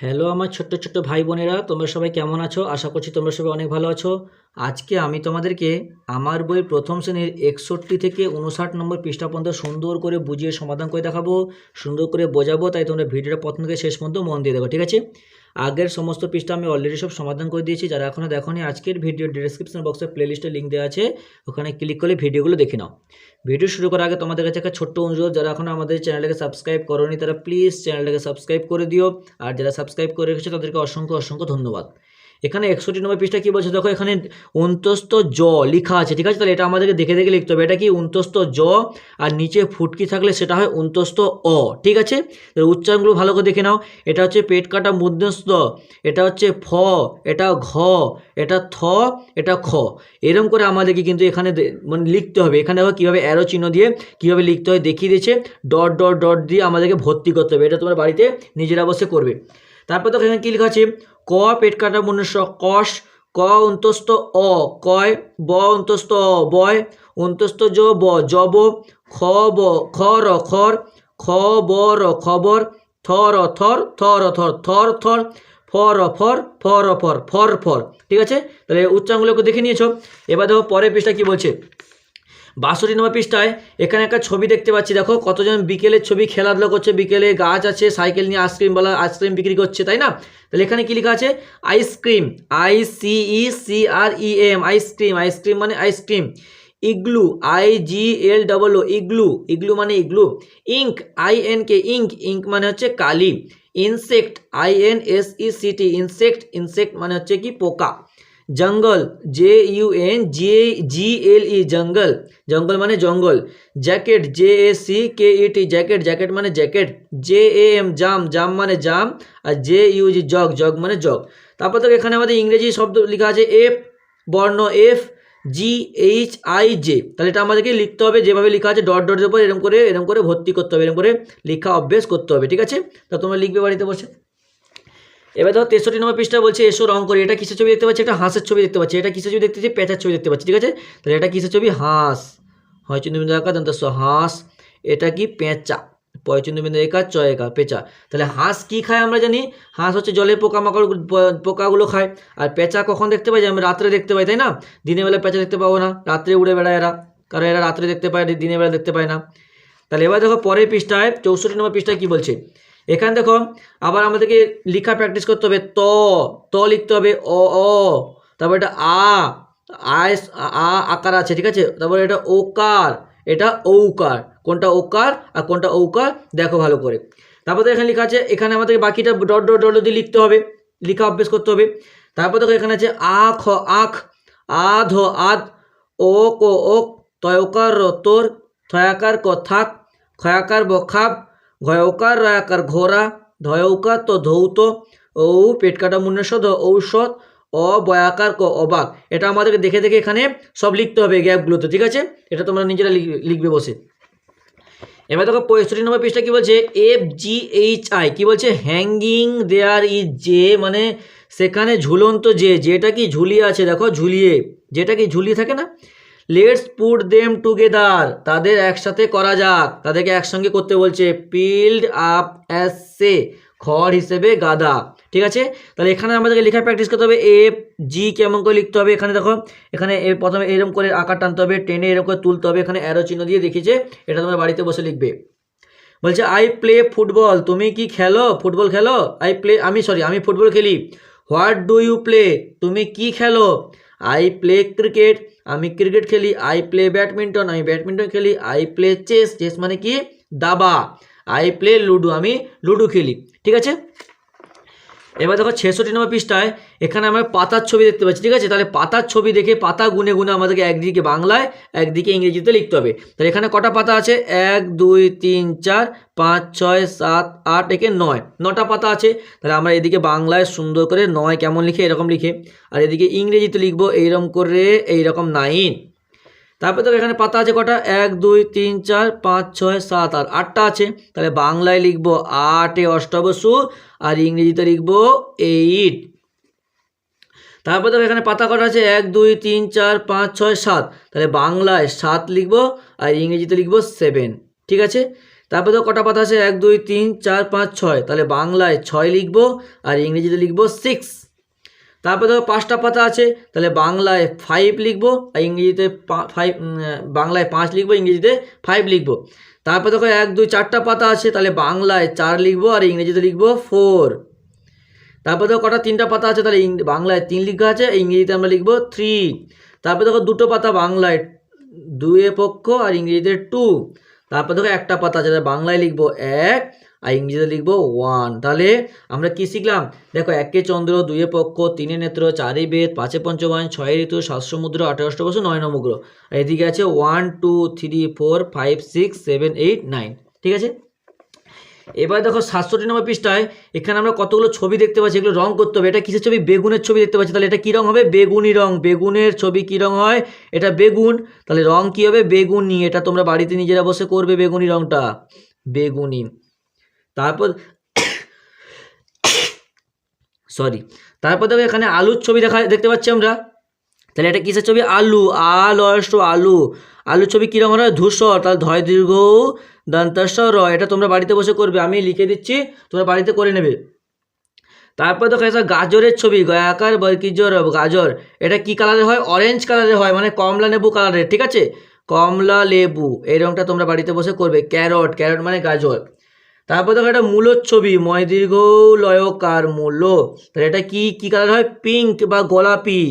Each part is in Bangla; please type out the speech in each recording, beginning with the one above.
হ্যালো আমার ছোট্ট ছোট্ট ভাই বোনেরা, তোমরা সবাই কেমন আছো? আশা করছি তোমরা সবাই অনেক ভালো আছো। আজকে আমি তোমাদেরকে আমার বইয়ের প্রথম শ্রেণির একষট্টি থেকে উনষাট নম্বর পৃষ্ঠা পর্যন্ত সুন্দর করে বুঝিয়ে সমাধান করে দেখাবো, সুন্দর করে বোঝাবো, তাই তোমরা ভিডিওটা প্রথম থেকে শেষ পর্যন্ত মন দিয়ে দেবো ঠিক আছে? আগের সমস্ত পৃষ্ঠা আমি অলরেডি সব সমাধান করে দিয়েছি। যারা এখনও দেখোনি, আজকের ভিডিও ডিসক্রিপশন বক্সে প্লেলিস্টের লিঙ্ক দেওয়া আছে। ওখানে ক্লিক করলে ভিডিওগুলো দেখে নাও। ভিডিও শুরু করার আগে তোমাদের কাছে একটা ছোট্ট অনুরোধ, যারা এখন আমাদের চ্যানেলটাকে সাবস্ক্রাইব করোনি, তারা প্লিজ চ্যানেলটাকে সাবস্ক্রাইব করে দিও। আর যারা সাবস্ক্রাইব করে রেখেছে, তাদেরকে অসংখ্য অসংখ্য ধন্যবাদ। এখানে একষট্টি নম্বর পৃষ্ঠা কী বলছে? দেখো, এখানে অন্তস্থ জ লেখা আছে, ঠিক আছে? তাহলে এটা আমাদেরকে দেখে দেখে লিখতে হবে। এটা কি অন্তস্থ জ? আর নিচে ফুটকি থাকলে সেটা হয় অন্তস্থ অ, ঠিক আছে? উচ্চারণগুলো ভালো করে দেখে নাও। এটা হচ্ছে পেট কাটা মধ্যস্থ, এটা হচ্ছে ফ, এটা ঘ, এটা থ, এটা খ। এরকম করে আমাদেরকে কিন্তু এখানে মানে লিখতে হবে। এখানে দেখো কীভাবে অ্যারো চিহ্ন দিয়ে কীভাবে লিখতে হয়, দেখিয়ে দিয়েছে। ডট ডট ডট দিয়ে আমাদেরকে ভর্তি করতে হবে। এটা তোমার বাড়িতে নিজেরা বসে করবে। তারপর তো এখানে কী লেখা আছে? ক পেট কাটা মনুষ্য কষ ক অন্তস্থ অ, কয়, ব অন্তস্থ অ, বয়, অন্তস্থ জ, ব, জব, খ, ব, খ, র, খর, খ, ব, র, খবর থর থর থর থর, ফ, র, ফর, ফ, র, ফর ফর ফর। ঠিক আছে? তাহলে উচ্চারণগুলোকে দেখে নিয়েছো। এবার দেখো পরের পৃষ্ঠা কি বলছে? বাষট্টি নম্বর পৃষ্ঠায় এখানে একটা ছবি দেখতে পাচ্ছি, দেখো কতজন বিকেলের ছবি খেলাধুলা করছে, বিকেলে গাছ আছে, সাইকেল নিয়ে আইসক্রিমওয়ালা আইসক্রিম বিক্রি করছে, তাই না? তাহলে এখানে কি লেখা আছে? Ice cream I C E C R E M ice cream ice cream মানে ice cream igloo I G L double O igloo igloo মানে igloo. Ink I N K ink ink মানে হচ্ছে কালি। Insect I N S E C T insect insect মানে হচ্ছে কি পোকা। Jungle J U N G L E ই জঙ্গল। জঙ্গল মানে জঙ্গল। Jacket J A C K E T jacket. Jacket মানে jacket. J A M jam. Jam মানে জাম। আর J U G jug. Jug মানে জগ। তারপর তো এখানে আমাদের ইংরেজি শব্দ লেখা আছে এফ বর্ণ F G H I J তাহলে এটা আমাদেরকে লিখতে হবে। যেভাবে লেখা আছে ডট, ডটের উপর এরকম করে এরকম করে ভর্তি করতে হবে। এরকম করে লেখা অভ্যেস করতে হবে। ঠিক আছে? তা তোমরা লিখবে বাড়িতে বসে। এবার ধরো তেষট্টি নম্বর পৃষ্ঠা বলছে, এসো রং করি। এটা কিসের ছবি দেখতে পাচ্ছি? একটা হাঁসের ছবি দেখতে পাচ্ছি। এটা কিসের ছবি দেখতে পাচ্ছি? পেঁচার ছবি দেখতে পাচ্ছি, ঠিক আছে? তাহলে এটা কিসের ছবি? হাঁস। হয় চন্দ্রবিন্দু একা দন্ত হাঁস, এটা কি পেঁচা? পয় চন্দ্রবিন্দু একা চ একা পেঁচা। তাহলে হাঁস কি খায় আমরা জানি? হাঁস হচ্ছে জলের পোকামাকড় পোকাগুলো খায়। আর পেঁচা কখন দেখতে পাই? যে আমরা রাত্রে দেখতে পাই, তাই না? দিনের বেলা পেঁচা দেখতে পাবো না। রাত্রে উড়ে বেড়ায় এরা। কারণ এরা রাত্রে দেখতে পায়, দিনের বেলা দেখতে পায় না। তাহলে এবার দেখো পরের পৃষ্ঠায়, চৌষট্টি নম্বর পৃষ্ঠায় কি বলছে? এখানে দেখো, আবার আমাদেরকে লিখা প্র্যাকটিস করতে হবে ত ত লিখতে হবে অ অ, তারপর এটা আ, আয়, আ আকার আছে, ঠিক আছে? তারপরে এটা ওকার, এটা ঔকার। কোনটা ওকার আর কোনটা ঔকার? দেখো ভালো করে। তারপর এখানে লেখা আছে, এখানে আমাদেরকে বাকিটা ডট ডট ডট দিয়ে লিখতে হবে, লিখা অভ্যেস করতে হবে। তারপর দেখো এখানে আছে আ, খ, আখ, আ, ধ, আদ, ও, কো, ওক তয়কার তোর থয়াকার ক থাক খয়াকার ব খাব ঘয়কার রয়াকার ঘোড়া ধয়ৌকার তো ধৌত ঔ পেট কাটা মুন্নসদ ঔষধ অ বয়াকার ক অবাক। এটা আমাদেরকে দেখে দেখে এখানে সব লিখতে হবে গ্যাপগুলোতে, ঠিক আছে? এটা তোমরা নিজেরা লিখ- লিখবে বসে। এবার দেখো পঁয়ষট্টি নম্বর পৃষ্ঠা কী বলছে? এফ জি এইচ আই কী বলছে? হ্যাঙ্গিং দেয়ার ইজ যে মানে সেখানে ঝুলন্ত যে, যেটা কি ঝুলিয়ে আছে, দেখো, ঝুলিয়ে। যেটা কি ঝুলিয়ে থাকে না? লেটস পুট দেম টুগেদার তাদের একসাথে করা যাক। তাদেরকে একসঙ্গে করতে বলছে পিল্ড আপ অ্যাস সে খড় হিসেবে গাদা। ঠিক আছে? তাহলে এখানে আমাদেরকে লেখা প্র্যাকটিস করতে হবে। এফ জি কেমন করে লিখতে হবে এখানে দেখো। এখানে এ প্রথমে এরকম করে আকার টানতে হবে, টেনে এরকম করে তুলতে হবে। এখানে অ্যারো চিহ্ন দিয়ে দেখিয়েছে। এটা তোমরা বাড়িতে বসে লিখবে। বলছে আই প্লে ফুটবল তুমি কি খেলো? ফুটবল খেলো? আই প্লে আমি সরি আমি ফুটবল খেলি। হোয়াট ডু ইউ প্লে তুমি কি খেলো? আই প্লে ক্রিকেট আমি ক্রিকেট খেলি আই প্লে ব্যাডমিন্টন আমি ব্যাডমিন্টন খেলি আই প্লে চেস চেস মানে কি? দাবা. আই প্লে লুডু আমি লুডু খেলি। ঠিক আছে? এবার দেখো ছেষট্টি নম্বর পৃষ্ঠায় এখানে আমরা পাতার ছবি দেখতে পাচ্ছি, ঠিক আছে? তাহলে পাতার ছবি দেখে পাতা গুনে গুনে আমাদেরকে একদিকে বাংলায়, একদিকে ইংরেজিতে লিখতে হবে। তাহলে এখানে কটা পাতা আছে? এক, দুই, তিন, চার, পাঁচ, ছয়, সাত, আট, একে নয়। নটা পাতা আছে। তাহলে আমরা এদিকে বাংলায় সুন্দর করে নয় কেমন লিখে এরকম লিখে, আর এদিকে ইংরেজিতে লিখব, এইরকম করে, এইরকম নাইন। তারপরে তো এখানে পাতা আছে কটা? এক, দুই, তিন, চার, পাঁচ, ছয়, সাত, আট। আটটা আছে। তাহলে বাংলায় লিখব আটে অষ্টাবসু আর ইংরেজিতে লিখব এইট। তারপরে দেখো এখানে পাতা কটা আছে? এক, দুই, তিন, চার, পাঁচ, ছয়, সাত। তাহলে বাংলায় সাত লিখব আর ইংরেজিতে লিখব সেভেন। ঠিক আছে? তারপরে দেখো কটা পাতা আছে? এক, দুই, তিন, চার, পাঁচ, ছয়। তাহলে বাংলায় ছয় লিখব আর ইংরেজিতে লিখব সিক্স। তারপরে ধরো পাঁচটা পাতা আছে, তাহলে বাংলায় ফাইভ লিখব আর ইংরেজিতে ফাইভ বাংলায় পাঁচ লিখব, ইংরেজিতে ফাইভ লিখব। তারপরে দেখো এক, দুই, চারটা পাতা আছে, তাহলে বাংলায় চার লিখব আর ইংরেজিতে লিখব ফোর তারপরে দেখো কটা তিনটা পাতা আছে, তাহলে বাংলায় তিন লিখা আছে ইংরেজিতে আমরা লিখব থ্রি তারপরে দেখো দুটো পাতা বাংলায় দুয়ে পক্ষ আর ইংরেজিতে টু তারপর দেখো একটা পাতা আছে, তাহলে বাংলায় লিখব এক আর ইংরেজিতে লিখব ওয়ান তাহলে আমরা কি শিখলাম? দেখো একে চন্দ্র, দুয়ে পক্ষ, তিনে নেত্র, চারে বেদ, পাঁচে পঞ্চবান, ছয় ঋতু, সাত সমুদ্র, আঠেরো অষ্টবসু নয় নমগ্র এদিকে আছে one two three four five six seven eight nine ঠিক আছে? এবার দেখো সাতষট্টি নম্বর পৃষ্ঠায়, এখানে আমরা কতগুলো ছবি দেখতে পাচ্ছি, এগুলো রং করতে হবে। এটা কিসের ছবি? বেগুনের ছবি দেখতে পাচ্ছি। তাহলে এটা কী রং হবে? বেগুনি রং। বেগুনের ছবি কী রং হয়? এটা বেগুন। তাহলে রং কী হবে? বেগুনি। এটা তোমরা বাড়িতে নিজেরা বসে করবে বেগুনি রংটা। বেগুনি। তারপর সরি, তারপর দেখো এখানে আলুর ছবি দেখা, দেখতে পাচ্ছি আমরা। তাহলে এটা কিসের ছবি? আলু আল অষ্ট আলু। আলুর ছবি কীরকম হয়? ধূসর, তাহলে ধয় দীর্ঘ দন্তস্ব র এটা তোমরা বাড়িতে বসে করবে, আমি লিখে দিচ্ছি, তোমরা বাড়িতে করে নেবে। তারপর দেখো এটা গাজরের ছবি, গয়াকার বর্কিজর গাজর। এটা কি কালারের হয়? অরেঞ্জ কালারের হয় মানে কমলা লেবু কালারের, ঠিক আছে? কমলা লেবু এই রঙটা তোমরা বাড়িতে বসে করবে। ক্যারট ক্যারট মানে গাজর। তারপর দেখো এটা মূলোর ছবি, ময় দীর্ঘ লয়কার মূল্য। তাহলে এটা কি কি কালার হয়? পিঙ্ক বা গোলাপি।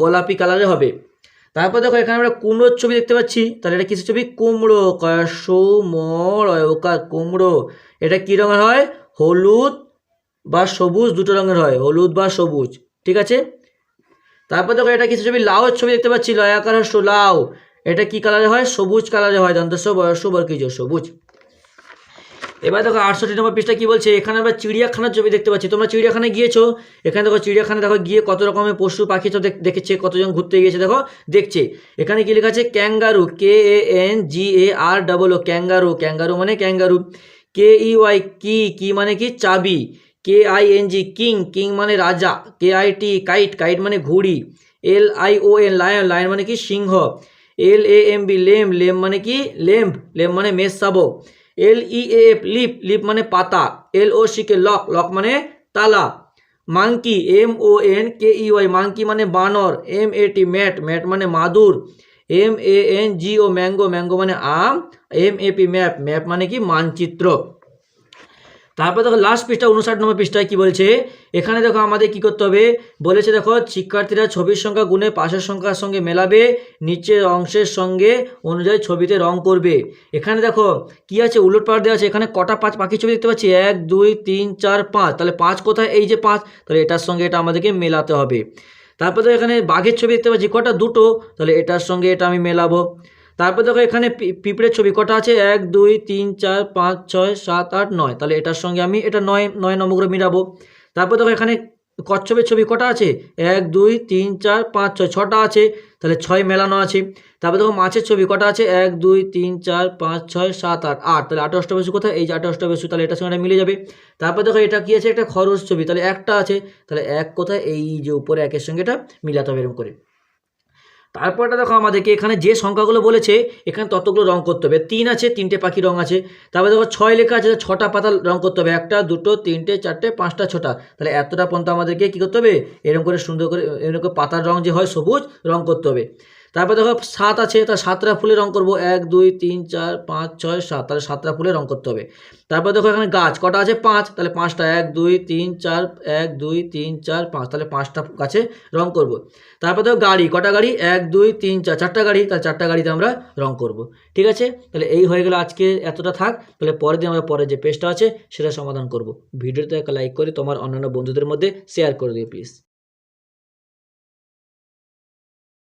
গোলাপি কালারের হবে। তারপর দেখো এখানে আমরা কুমড়োর ছবি দেখতে পাচ্ছি। তাহলে এটা কিসের ছবি? কুমড়ো কয়াসু ময়কার কুমড়ো। এটা কী রঙের হয়? হলুদ বা সবুজ, দুটো রঙের হয়। হলুদ বা সবুজ, ঠিক আছে? তারপর দেখো এটা কিছু ছবি? লাউয়ের ছবি দেখতে পাচ্ছি, লয়াকার লাউ। এটা কি কালারে হয়? সবুজ কালারে হয়। দন্তস্ব বয়স্য বর্গীজ সবুজ। এবার দেখো আটষট্টি নম্বর পৃষ্ঠা কি বলছে? এখানে আমরা চিড়িয়াখানার ছবি দেখতে পাচ্ছি। তোমরা চিড়িয়াখানায় গিয়েছো? এখানে দেখো চিড়িয়াখানা দেখো গিয়ে কত রকমের পশু, পাখি তো দেখ- দেখেছে, কতজন ঘুরতে গিয়েছে দেখো, দেখছে। এখানে কি লেখা আছে? Kangaroo K A N G A R double O kangaroo kangaroo মানে kangaroo. K E Y key key মানে কি? চাবি। K I N G king king মানে রাজা। K I T kite kite মানে ঘুড়ি। L I O N lion lion মানে কি? সিংহ। L A M B lamb lamb মানে কি? লেম্প, লেম মানে মেষ শাবক L E F leaf leaf মানে পাতা। L O C K lock lock মানে তালা। Monkey M O N K E Y monkey মানে বানর। M A T mat mat মানে মাদুর। M A N G O mango mango মানে আম। M A P map map মানে কি? মানচিত্র। তারপর দেখো লাস্ট পৃষ্ঠা উনষাট নম্বর পৃষ্ঠায় কি বলছে? এখানে দেখো আমাদের কি করতে হবে? বলেছে দেখো, শিক্ষার্থীরা ছবির সংখ্যা গুণে পাশের সংখ্যার সঙ্গে মেলাবে, নিচের অংশের সঙ্গে অনুযায়ী ছবিতে রং করবে। এখানে দেখো, কি আছে? উলট পাড় দেওয়া আছে। এখানে কটা পাঁচ পাখি ছবি দেখতে পাচ্ছি? এক, দুই, তিন, চার, পাঁচ। তাহলে পাঁচ কোথায়? এই যে পাঁচ, তাহলে এটার সঙ্গে এটা আমাদেরকে মেলাতে হবে। তারপর তো এখানে বাঘের ছবি দেখতে পাচ্ছি, কটা? দুটো। তাহলে এটার সঙ্গে এটা আমি মেলাবো। তারপর দেখো এখানে পিঁপড়ের ছবি কটা আছে? এক, দুই, তিন, চার, পাঁচ, ছয়, সাত, আট, নয়। তাহলে এটার সঙ্গে আমি এটা নয় নয় নম্বর মিলাবো। তারপর দেখো এখানে কচ্ছপের ছবি কটা আছে? এক, দুই, তিন, চার, পাঁচ, ছয়, ছটা আছে। তাহলে ছয় মেলানো আছে। তারপর দেখো মাছের ছবি কটা আছে? এক, দুই, তিন, চার, পাঁচ, ছয়, সাত, আট আট। তাহলে আট অষ্টবেশু কোথায়? এই যে আট অষ্টবেশু তাহলে এটার সঙ্গে মিলে যাবে। তারপর দেখো এটা কি আছে? একটা খরচ ছবি। তাহলে একটা আছে। তাহলে এক কোথায়? এই যে উপরে একের সঙ্গে এটা মিলাতে হবে এরকম করে। তারপরটা দেখো আমাদেরকে এখানে যে সংখ্যাগুলো বলেছে, এখানে ততগুলো রং করতে হবে। তিন আছে, তিনটে পাখি রং আছে। তারপরে দেখো ছয় লেখা আছে, ছটা পাতা রং করতে হবে। একটা, দুটো, তিনটে, চারটে, পাঁচটা, ছটা। তাহলে এতটা পর্যন্ত আমাদেরকে কী করতে হবে? এরকম করে সুন্দর করে, এরকম করে পাতার রং যে হয়, সবুজ রং করতে হবে। তারপর দেখো সাত আছে তার সাতটা ফুলে রং করব। এক, দুই, তিন, চার, পাঁচ, ছয়, সাত। তাহলে সাতটা ফুলে রং করতে হবে। তারপর দেখো এখানে গাছ, কটা আছে? পাঁচ। তাহলে পাঁচটা, এক, দুই, তিন, চার, এক, দুই, তিন, চার, পাঁচ। তাহলে পাঁচটা গাছে রং করব। তারপর দেখো গাড়ি, কটা গাড়ি? এক, দুই, তিন, চার। চারটা গাড়ি, তাহলে চারটা গাড়িতে আমরা রং করব। ঠিক আছে? তাহলে এই হয়ে গেল আজকে এতটা থাক। তাহলে পরের দিন আমরা পরে যে পেজটা আছে, সেটা সমাধান করব। ভিডিওতে একটা লাইক করে তোমার অন্যান্য বন্ধুদের মধ্যে শেয়ার করে দিও প্লিজ